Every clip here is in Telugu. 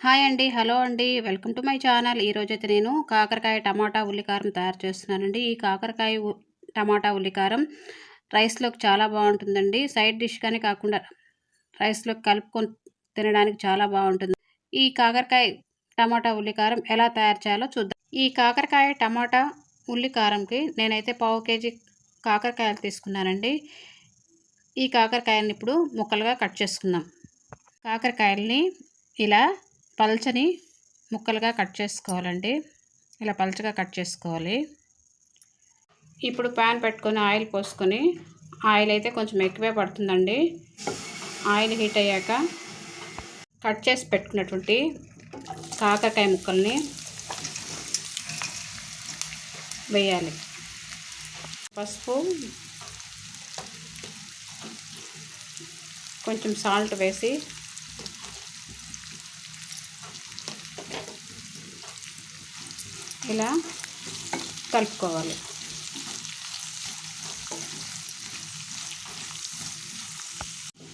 హాయ్ అండి హలో అండి. Welcome to my channel. ఈరోజైతే నేను కాకరకాయ టమాటా ఉల్లికారం తయారు చేస్తున్నానండి. ఈ కాకరకాయ టమాటా ఉల్లికారం రైస్లోకి చాలా బాగుంటుందండి. సైడ్ డిష్ కానీ కాకుండా రైస్లోకి కలుపుకొని తినడానికి చాలా బాగుంటుంది. ఈ కాకరకాయ టమాటా ఉల్లికారం ఎలా తయారు చేయాలో చూద్దాం. ఈ కాకరకాయ టమాటా ఉల్లికారంకి నేనైతే పావు కేజీ కాకరకాయలు తీసుకున్నానండి. ఈ కాకరకాయలను ఇప్పుడు ముక్కలుగా కట్ చేసుకుందాం. కాకరకాయల్ని ఇలా పల్చని ముక్కలుగా కట్ చేసుకోవాలండి. ఇలా పల్చగా కట్ చేసుకోవాలి. ఇప్పుడు ప్యాన్ పెట్టుకొని ఆయిల్ పోసుకొని ఆయిల్ అయితే కొంచెం ఎక్కువే పడుతుందండి. ఆయిల్ హీట్ అయ్యాక కట్ చేసి పెట్టుకున్నటువంటి కాకరకాయ ముక్కల్ని వేయాలి. పసుపు కొంచెం సాల్ట్ వేసి ఇలా కలుపుకోవాలి.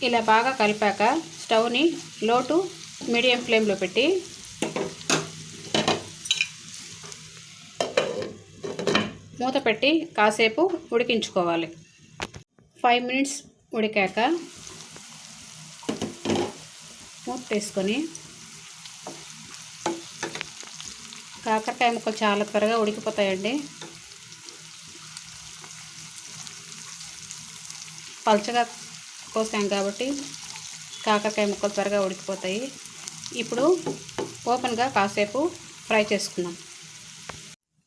ఇలా బాగా కలిపాక స్టవ్ని లో టు మీడియం ఫ్లేమ్లో పెట్టి మూత పెట్టి కాసేపు ఉడికించుకోవాలి. ఫైవ్ మినిట్స్ ఉడికాక మూత తీసుకొని కాకరకాయ ముక్కలు చాలా త్వరగా ఉడికిపోతాయండి. పల్చగా కోసాం కాబట్టి కాకరకాయ ముక్కలు త్వరగా ఉడికిపోతాయి. ఇప్పుడు ఓపెన్గా కాసేపు ఫ్రై చేసుకుందాం.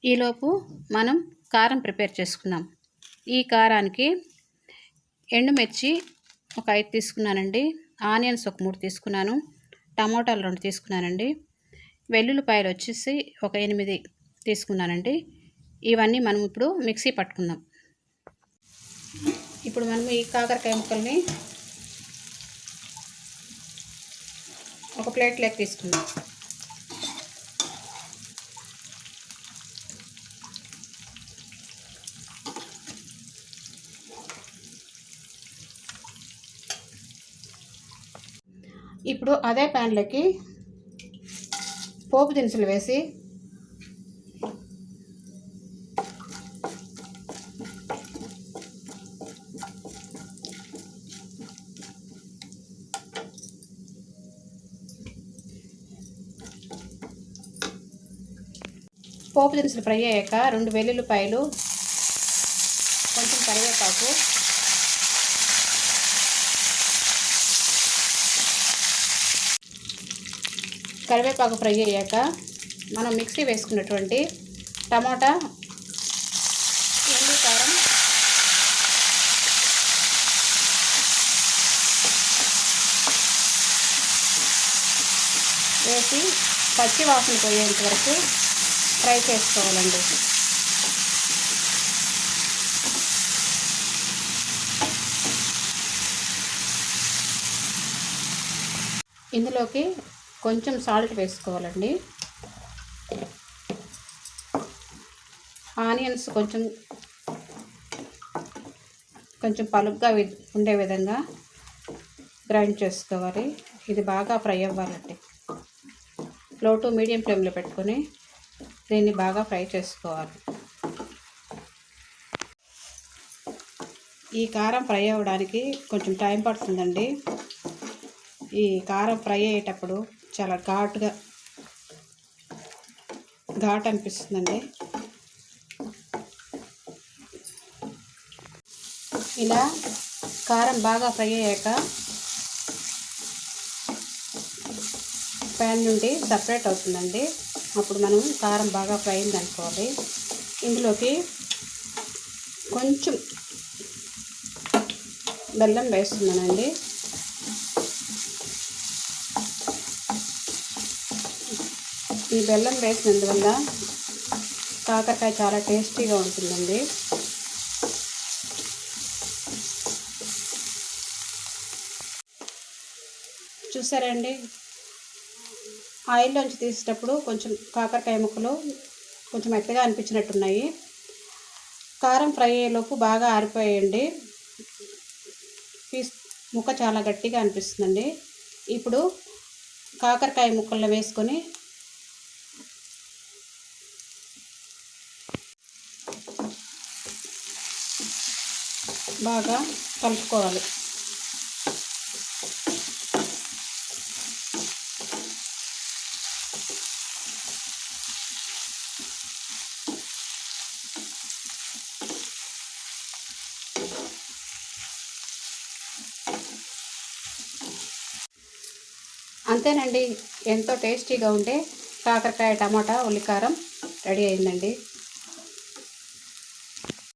ఈలోపు మనం కారం ప్రిపేర్ చేసుకుందాం. ఈ కారానికి ఎండుమిర్చి ఒక ఐదు తీసుకున్నానండి. ఆనియన్స్ ఒక మూడు తీసుకున్నాను. టమోటాలు రెండు తీసుకున్నానండి. వెల్లుల్లిపాయలు వచ్చేసి ఒక ఎనిమిది తీసుకున్నానండి. ఇవన్నీ మనం ఇప్పుడు మిక్సీ పట్టుకుందాం. ఇప్పుడు మనం ఈ కాకరకాయ ముక్కల్ని ఒక ప్లేట్ లెక్క తీసుకుందాం. ఇప్పుడు అదే ప్యాన్లోకి పోపు దినుసులు వేసి పోపు దినుసులు ఫ్రై అయ్యాక రెండు వెల్లుల్లిపాయలు కొంచెం కరివేపాకు కరివేపాకు ఫ్రై అయ్యాక మనం మిక్సీ వేసుకున్నటువంటి టమాటా ఎండు కారం వేసి పచ్చి వాసన పోయేంత వరకు ఫ్రై చేసుకోవాలండి. ఇందులోకి కొంచెం సాల్ట్ వేసుకోవాలండి. ఆనియన్స్ కొంచెం కొంచెం పలుగ్గా వి- ఉండే విధంగా గ్రైండ్ చేసుకోవాలి. ఇది బాగా ఫ్రై అవ్వాలండి. లో టు మీడియం ఫ్లేమ్లో పెట్టుకొని దీన్ని బాగా ఫ్రై చేసుకోవాలి. ఈ కారం ఫ్రై అవ్వడానికి కొంచెం టైం పడుతుందండి. ఈ కారం ఫ్రై అయ్యేటప్పుడు చాలా ఘాటుగా ఘాట్ అనిపిస్తుందండి. ఇలా కారం బాగా ఫ్రై అయ్యాక ప్యాన్ నుండి సపరేట్ అవుతుందండి. అప్పుడు మనం కారం బాగా ఫ్రై అయింది అనుకోవాలి. ఇందులోకి కొంచెం బెల్లం వేస్తున్నానండి. ఈ బెల్లం వేసినందువల్ల కాకరకాయ చాలా టేస్టీగా ఉంటుందండి. చూసారండి ఆయిల్లోంచి తీసేటప్పుడు కొంచెం కాకరకాయ ముక్కలు కొంచెం మెత్తగా అనిపించినట్టున్నాయి. కారం ఫ్రై అయ్యేలోపు బాగా ఆరిపోయాయండి పీస్ ముక్క చాలా గట్టిగా అనిపిస్తుందండి. ఇప్పుడు కాకరకాయ ముక్కల్లో వేసుకొని బాగా కలుపుకోవాలి. అంతేనండి ఎంతో టేస్టీగా ఉండే కాకరకాయ టమాటా ఉల్లికారం రెడీ అయిందండి.